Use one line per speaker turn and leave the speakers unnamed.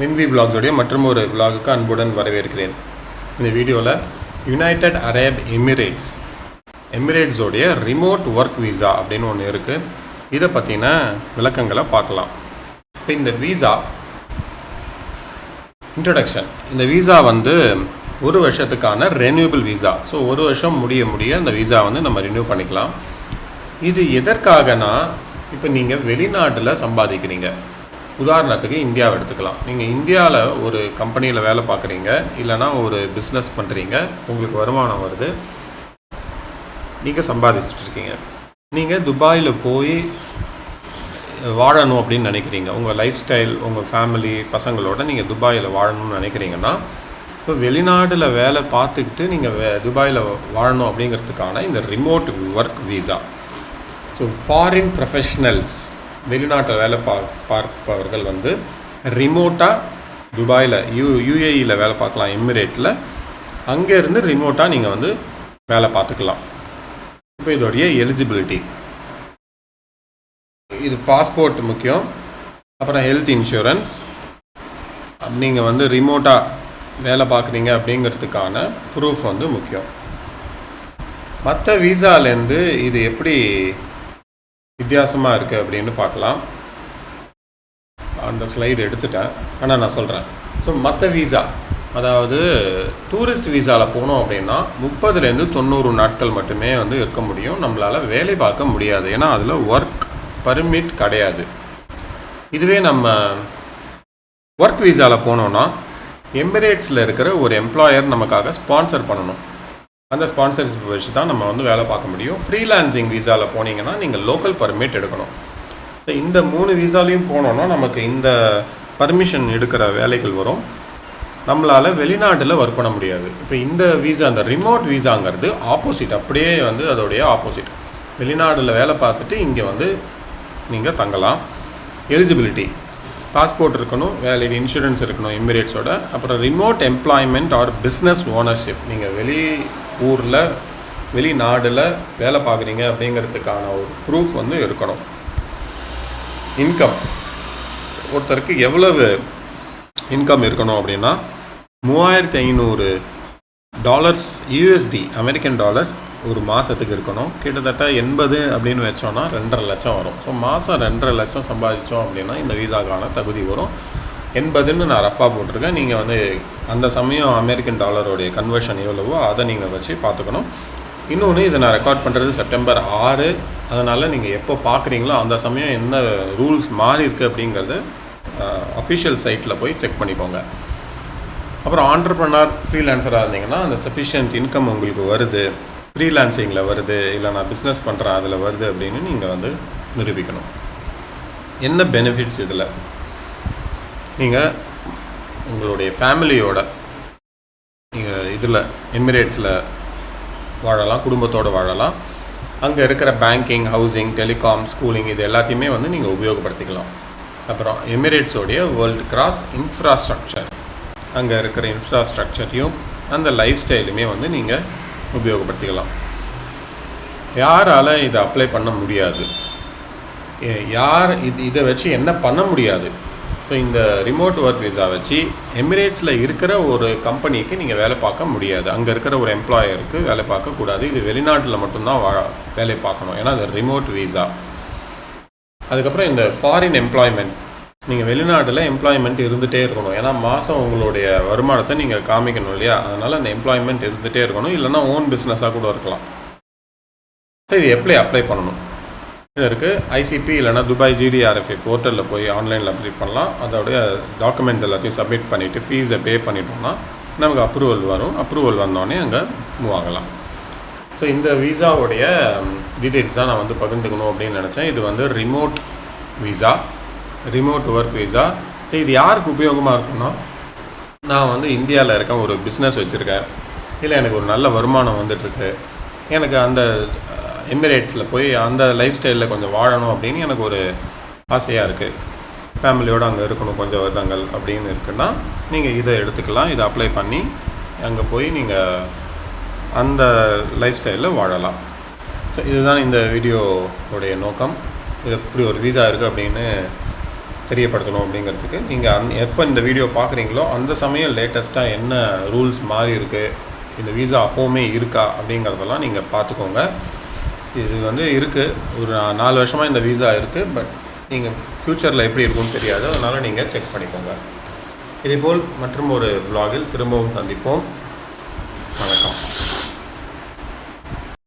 வின்வி விலாக்ஸோடைய மற்றும் ஒரு விலாகுக்கு அன்புடன் வரவேற்கிறேன். இந்த வீடியோவில் யுனைடெட் அரேப் எமிரேட்ஸ் எமிரேட்ஸோடைய ரிமோட் ஒர்க் வீசா அப்படின்னு ஒன்று இருக்குது இதை பற்றின விளக்கங்களை பார்க்கலாம். இப்போ இந்த வீசா இன்ட்ரடக்ஷன் இந்த வீசா வந்து ஒரு வருஷத்துக்கான ரெனியூபிள் வீசா ஸோ ஒரு வருஷம் முடிய முடிய இந்த வீசா வந்து நம்ம ரினியூ பண்ணிக்கலாம். இது எதற்காகனா இப்போ நீங்கள் வெளிநாட்டில் சம்பாதிக்கிறீங்க. உதாரணத்துக்கு இந்தியாவை எடுத்துக்கலாம். நீங்கள் இந்தியாவில் ஒரு கம்பெனியில் வேலை பார்க்குறீங்க இல்லைனா ஒரு பிஸ்னஸ் பண்ணுறீங்க உங்களுக்கு வருமானம் வருது நீங்கள் சம்பாதிச்சுட்டு இருக்கீங்க நீங்கள் துபாயில் போய் வாழணும் அப்படின்னு நினைக்கிறீங்க. உங்கள் லைஃப் ஸ்டைல் உங்கள் ஃபேமிலி பசங்களோட நீங்கள் துபாயில் வாழணும்னு நினைக்கிறீங்கன்னா ஸோ வெளிநாட்டில் வேலை பார்த்துக்கிட்டு நீங்கள் வே துபாயில் வாழணும் அப்படிங்கிறதுக்கான இந்த remote work visa so foreign professionals வெளிநாட்டில் வேலை பா பார்ப்பவர்கள் வந்து ரிமோட்டாக துபாயில் யூ யூஏஇயில் வேலை பார்க்கலாம் எமிரேட்ஸில் அங்கேருந்து ரிமோட்டாக நீங்கள் வந்து வேலை பார்த்துக்கலாம். இப்போ இதோடைய எலிஜிபிலிட்டி இது பாஸ்போர்ட் முக்கியம். அப்புறம் ஹெல்த் இன்சூரன்ஸ் நீங்கள் வந்து ரிமோட்டாக வேலை பார்க்குறீங்க அப்படிங்கிறதுக்கான ப்ரூஃப் வந்து முக்கியம். மற்ற வீசாலேருந்து இது எப்படி வித்தியாசமாக இருக்குது அப்படின்னு பார்க்கலாம். அந்த ஸ்லைடு எடுத்துட்டேன். ஆனால் நான் சொல்கிறேன் ஸோ மற்ற வீசா அதாவது டூரிஸ்ட் வீசாவில் போனோம் அப்படின்னா முப்பதுலேருந்து தொண்ணூறு நாட்கள் மட்டுமே வந்து இருக்க முடியும். நம்மளால் வேலை பார்க்க முடியாது. ஏன்னா அதில் ஒர்க் பர்மிட் கிடையாது. இதுவே நம்ம ஒர்க் வீசாவில் போனோன்னா எமிரேட்ஸில் இருக்கிற ஒரு எம்ப்ளாயர் நமக்காக ஸ்பான்சர் பண்ணணும். அந்த ஸ்பான்சர்ஷிப் வச்சு தான் நம்ம வந்து வேலை பார்க்க முடியும். ஃப்ரீலான்சிங் வீசாவில் போனீங்கன்னா நீங்கள் லோக்கல் பர்மிட் எடுக்கணும். ஸோ இந்த மூணு வீசாலையும் போனோன்னா நமக்கு இந்த பர்மிஷன் எடுக்கிற வேலைகள் வரும். நம்மளால் வெளிநாட்டில் ஒர்க் பண்ண முடியாது. இப்போ இந்த வீசா அந்த ரிமோட் வீசாங்கிறது ஆப்போசிட் அப்படியே வந்து அதோடைய ஆப்போசிட் வெளிநாட்டில் வேலை பார்த்துட்டு இங்கே வந்து நீங்கள் தங்கலாம். எலிஜிபிலிட்டி பாஸ்போர்ட் இருக்கணும் வேலிட் இன்சூரன்ஸ் இருக்கணும் எமிரேட்ஸோட அப்புறம் remote employment or business ownership நீங்கள் வெளி ஊரில் வெளிநாடில் வேலை பார்க்குறீங்க அப்படிங்கிறதுக்கான ஒரு ப்ரூஃப் வந்து இருக்கணும். இன்கம் ஒருத்தருக்கு எவ்வளவு இன்கம் இருக்கணும் அப்படின்னா மூவாயிரத்தி ஐநூறு டாலர்ஸ் யூஎஸ்டி அமெரிக்கன் டாலர்ஸ் ஒரு மாதத்துக்கு இருக்கணும். கிட்டத்தட்ட எண்பது அப்படின்னு வச்சோன்னா ரெண்டரை லட்சம் வரும். ஸோ மாதம் ரெண்டரை லட்சம் சம்பாதிச்சோம் அப்படின்னா இந்த வீசாக்கான தகுதி வரும். எண்பதுன்னு நான் ரஃபாக போட்டிருக்கேன். நீங்கள் வந்து அந்த சமயம் அமெரிக்கன் டாலருடைய கன்வர்ஷன் எவ்வளவோ அதை நீங்கள் வச்சு பார்த்துக்கணும். இன்னொன்று இதை நான் ரெக்கார்ட் பண்ணுறது செப்டம்பர் ஆறு. அதனால் நீங்கள் எப்போ பார்க்குறீங்களோ அந்த சமயம் என்ன ரூல்ஸ் மாறி இருக்குது அப்படிங்கிறது அஃபிஷியல் சைட்டில் போய் செக் பண்ணிக்கோங்க. அப்புறம் ஆண்டர்பனர் ஃப்ரீலான்சராக இருந்தீங்கன்னா அந்த சஃபிஷியன்ட் இன்கம் உங்களுக்கு வருது. ஃப்ரீலான்சிங்கில் வருது. இல்லை நான் பிஸ்னஸ் பண்ணுறேன் அதில் வருது அப்படின்னு நீங்கள் வந்து நிரூபிக்கணும். என்ன பெனிஃபிட்ஸ் இதில்? நீங்கள் உங்களுடைய ஃபேமிலியோட நீங்கள் இதில் எமிரேட்ஸில் வாழலாம் குடும்பத்தோடு வாழலாம். அங்கே இருக்கிற பேங்கிங் ஹவுசிங் டெலிகாம் ஸ்கூலிங் இது எல்லாத்தையுமே வந்து நீங்கள் உபயோகப்படுத்திக்கலாம். அப்புறம் எமிரேட்ஸோடைய வேர்ல்டு கிராஸ் இன்ஃப்ராஸ்ட்ரக்சர் அங்கே இருக்கிற இன்ஃப்ராஸ்ட்ரக்சரையும் அந்த லைஃப் ஸ்டைலுமே வந்து நீங்கள் உபயோகப்படுத்திக்கலாம். யாரால் இதை அப்ளை பண்ண முடியாது. யார் இது இதை வச்சு என்ன பண்ண முடியாது? ஸோ இந்த ரிமோட் ஒர்க் விசா வச்சு எமிரேட்ஸில் இருக்கிற ஒரு கம்பெனிக்கு நீங்கள் வேலை பார்க்க முடியாது. அங்கே இருக்கிற ஒரு எம்ப்ளாயருக்கு வேலை பார்க்கக்கூடாது இது வெளிநாட்டில் மட்டும்தான் வா வேலை பார்க்கணும். ஏன்னா அது ரிமோட் விசா அதுக்கப்புறம் இந்த ஃபாரின் எம்ப்ளாய்மெண்ட் நீங்கள் வெளிநாட்டில் எம்ப்ளாய்மெண்ட் இருந்துகிட்டே இருக்கணும். ஏன்னா மாதம் உங்களுடைய வருமானத்தை நீங்கள் காமிக்கணும் இல்லையா? அதனால் அந்த எம்ப்ளாய்மெண்ட் இருந்துகிட்டே இருக்கணும். இல்லைனா ஓன் பிஸ்னஸாக கூட இருக்கலாம். ஸோ இது எப்படி அப்ளை பண்ணணும்? இருக்குது ஐசிபி இல்லைனா துபாய் ஜிடிஆர்எஃப்ஐ போர்ட்டலில் போய் ஆன்லைனில் அப்ளை பண்ணலாம். அதோடைய டாக்குமெண்ட்ஸ் எல்லாத்தையும் சப்மிட் பண்ணிவிட்டு ஃபீஸை பே பண்ணிட்டோம்னா நமக்கு அப்ரூவல் வரும். அப்ரூவல் வந்தோடனே அங்கே மூவ் ஆகலாம். ஸோ இந்த வீசாவுடைய டீட்டெயில்ஸ் தான் நான் வந்து பகிர்ந்துக்கணும் அப்படின்னு நினச்சேன். இது வந்து remote visa remote work visa so இது யாருக்கு உபயோகமாக இருக்குன்னா நான் வந்து இந்தியாவில் இருக்கேன் ஒரு பிஸ்னஸ் வச்சுருக்கேன். இல்லை எனக்கு ஒரு நல்ல வருமானம் வந்துட்டுருக்கு எனக்கு அந்த எமிரேட்ஸில் போய் அந்த லைஃப் ஸ்டைலில் கொஞ்சம் வாழணும் அப்படின்னு எனக்கு ஒரு ஆசையாக இருக்குது ஃபேமிலியோடு அங்கே இருக்கணும் கொஞ்சம் வருடங்கள் அப்படின்னு இருக்குன்னா நீங்கள் இதை எடுத்துக்கலாம் இதை அப்ளை பண்ணி அங்கே போய் நீங்கள் அந்த லைஃப் ஸ்டைலில் வாழலாம். ஸோ இதுதான் இந்த வீடியோவுடைய நோக்கம். இது இப்படி ஒரு வீசா இருக்குது அப்படின்னு தெரியப்படுத்தணும் அப்படிங்கிறதுக்கு நீங்கள் அந் எப்போ இந்த வீடியோ பார்க்குறீங்களோ அந்த சமயம் லேட்டஸ்ட்டாக என்ன ரூல்ஸ் மாறி இருக்குது இந்த வீசா அப்போவுமே இருக்கா அப்படிங்கிறதெல்லாம் நீங்கள் பார்த்துக்கோங்க இது வந்து இருக்குது ஒரு நாலு வருஷமாக இந்த வீசா இருக்குது பட் நீங்கள் ஃப்யூச்சரில் எப்படி இருக்கும்னு தெரியாது அதனால் நீங்கள் செக் பண்ணிக்கோங்க. இதேபோல் மற்றும் ஒரு vlog-இல் திரும்பவும் சந்திப்போம்.